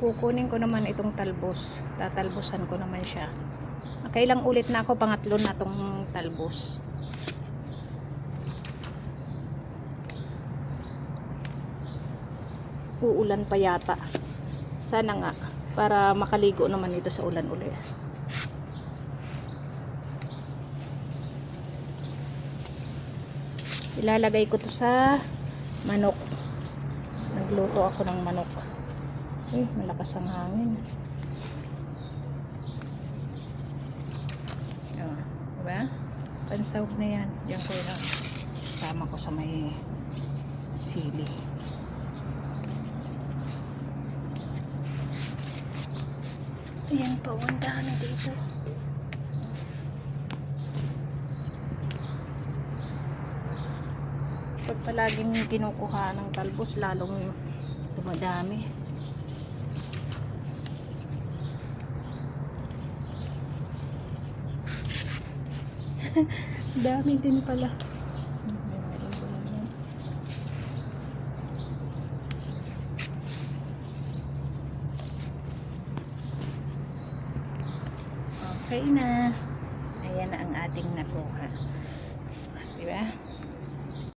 kukunin ko naman itong talbos. Tatalbosan ko naman siya. Kailang ulit na ako pangatlo na tong talbos. Uulan pa yata. Sana nga para makaligo naman ito sa ulan ulit. Ilalagay ko to sa manok. Nagluto ako ng manok eh malakas ang hangin. Oh, diba? Pansawag na yan. Yan ko lang sama ko sa may sili. Ayan pa ang dami dito. Pag palaging kinukuha ng talbos lalong dumadami dami din pala. Okay na. Ayan na ang ating nakuha. Diba